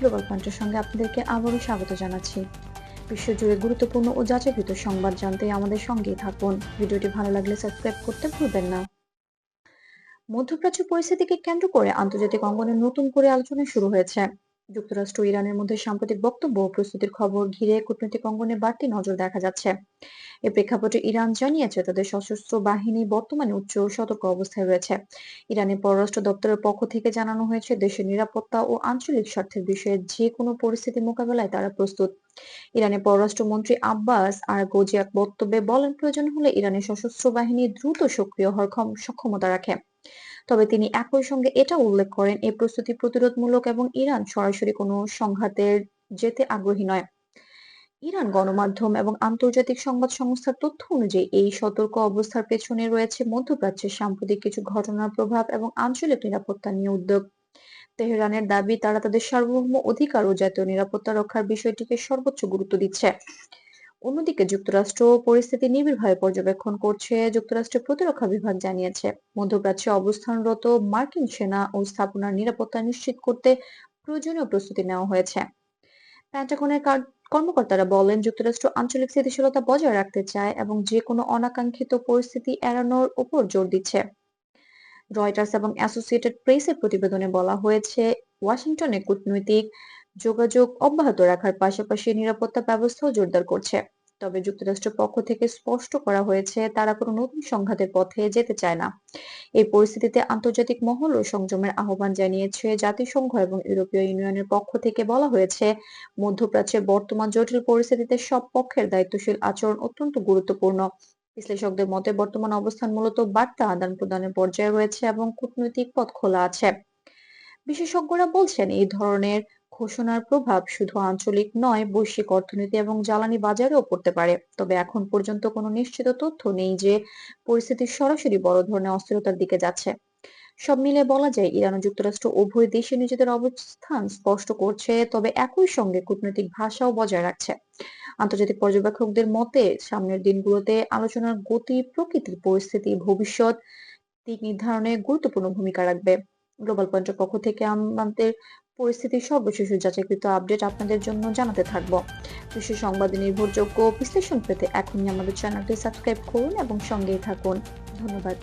Global পয়েন্টের সঙ্গে আপনাদেরকে আবারও স্বাগত জানাচ্ছি। বিশ্বজুড়ে গুরুত্বপূর্ণ ও যাচাইকৃত সংবাদ জানতে আমাদের সঙ্গেই থাকুন। ভিডিওটি ভালো লাগলে সাবস্ক্রাইব করতে ভুলবেন না। মধ্যপ্রাচ্য পরিস্থিতিকে কেন্দ্র করে আন্তর্জাতিক অঙ্গনে নতুন করে আলোচনা শুরু হয়েছে। যুক্তরাষ্ট্র ইরানের মধ্যে সাম্প্রতিক বক্তব্য ও প্রস্তুতির খবর ঘিরে কূটনৈতিক অঙ্গনে বাড়তি নজর দেখা যাচ্ছে। এ প্রেক্ষাপটে ইরান জানিয়েছে, তাদের সশস্ত্র বাহিনী বর্তমানে উচ্চ সতর্ক অবস্থায় রয়েছে। ইরানের পররাষ্ট্র দপ্তরের পক্ষ থেকে জানানো হয়েছে, দেশের নিরাপত্তা ও আঞ্চলিক স্বার্থের বিষয়ে যে কোনো পরিস্থিতি মোকাবেলায় তারা প্রস্তুত। ইরানের পররাষ্ট্রমন্ত্রী আব্বাস আর গোজিয়াক বক্তব্যে বলেন, প্রয়োজন হলে ইরানের সশস্ত্র বাহিনী দ্রুত সক্রিয় হওয়ার ক্ষম- সক্ষমতা রাখে। তবে তিনি একই সঙ্গে এটা উল্লেখ করেন এই প্রস্তুতি প্রতিরোধমূলক এবং ইরান সরাসরি কোনো সংঘাতের যেতে আগ্রহী নয়। ইরান গণমাধ্যম এবং আন্তর্জাতিক সংবাদ সংস্থার তথ্য অনুযায়ী এই সতর্ক অবস্থার পেছনে রয়েছে মধ্যপ্রাচ্যের সাম্প্রতিক কিছু ঘটনার প্রভাব এবং আঞ্চলিক নিরাপত্তা নিয়ে উদ্যোগ। তেহরানের দাবি, তারা তাদের সার্বভৌম অধিকার ও জাতীয় নিরাপত্তা রক্ষার বিষয়টিকে সর্বোচ্চ গুরুত্ব দিচ্ছে। অন্যদিকে যুক্তরাষ্ট্র পরিস্থিতি নিবিড়ভাবে পর্যবেক্ষণ করছে যুক্তরাষ্ট্রের প্রতিরক্ষা বিভাগ জানিয়েছে। মধ্যপ্রাচ্যে অবস্থানরত মার্কিন সেনা ও স্থাপনার নিরাপত্তা নিশ্চিত করতে প্রয়োজনীয় প্রস্তুতি নেওয়া হয়েছে। পেন্টাগনের কার- কর্মকর্তারা বলেন, যুক্তরাষ্ট্র আঞ্চলিক স্থিতিশীলতা বজায় রাখতে চায় এবং যে কোনো অনাকাঙ্ক্ষিত পরিস্থিতি এড়ানোর উপর জোর দিচ্ছে। রয়টার্স এবং অ্যাসোসিয়েটেড প্রেসের প্রতিবেদনে বলা হয়েছে, ওয়াশিংটনে কূটনৈতিক যোগাযোগ অব্যাহত রাখার পাশাপাশি নিরাপত্তা ব্যবস্থাও জোরদার করছে। তবে যুক্তরাষ্ট্রের পক্ষ থেকে স্পষ্ট করা হয়েছে, তারা কোনো নতুন সংঘাতের পথে যেতে চায় না। এই পরিস্থিতিতে আন্তর্জাতিক মহল ও সংযমের আহ্বান জানিয়েছে, জাতিসংঘ এবং ইউরোপীয় ইউনিয়নের পক্ষ থেকে বলা হয়েছে মধ্যপ্রাচ্যের বর্তমান জটিল পরিস্থিতিতে সব পক্ষের দায়িত্বশীল আচরণ অত্যন্ত গুরুত্বপূর্ণ। বিশ্লেষকদের মতে, বর্তমান অবস্থান মূলত বার্তা আদান প্রদানের পর্যায়ে রয়েছে এবং কূটনৈতিক পথ খোলা আছে। বিশেষজ্ঞরা বলছেন, এই ধরনের ঘোষণার প্রভাব শুধু আঞ্চলিক নয়, বৈশ্বিক অর্থনীতি এবং জ্বালানি বাজারেও পড়তে পারে। তবে এখন পর্যন্ত কোনো নিশ্চিত তথ্য নেই যে পরিস্থিতি সরাসরি বড় ধরনের অস্থিরতার দিকে যাচ্ছে। সব মিলে বলা যায়, ইরান ও যুক্তরাষ্ট্র উভয় দেশে নিজেদের অবস্থান স্পষ্ট করছে, তবে একই সঙ্গে কূটনৈতিক ভাষাও বজায় রাখছে। আন্তর্জাতিক পর্যবেক্ষকদের মতে, সামনের দিনগুলোতে আলোচনার গতি, প্রকৃতির পরিস্থিতি, ভবিষ্যৎ দিক নির্ধারণে গুরুত্বপূর্ণ ভূমিকা রাখবে। গ্লোবাল পয়েন্টের পক্ষ থেকে আমাদের পরিস্থিতির সর্বশেষ যাচাইকৃত আপডেট আপনাদের জন্য জানাতে থাকব। বিশ্ব সংবাদ নির্ভরযোগ্য বিশ্লেষণ পেতে এখনই আমাদের চ্যানেলটি সাবস্ক্রাইব করুন এবং সঙ্গেই থাকুন। ধন্যবাদ।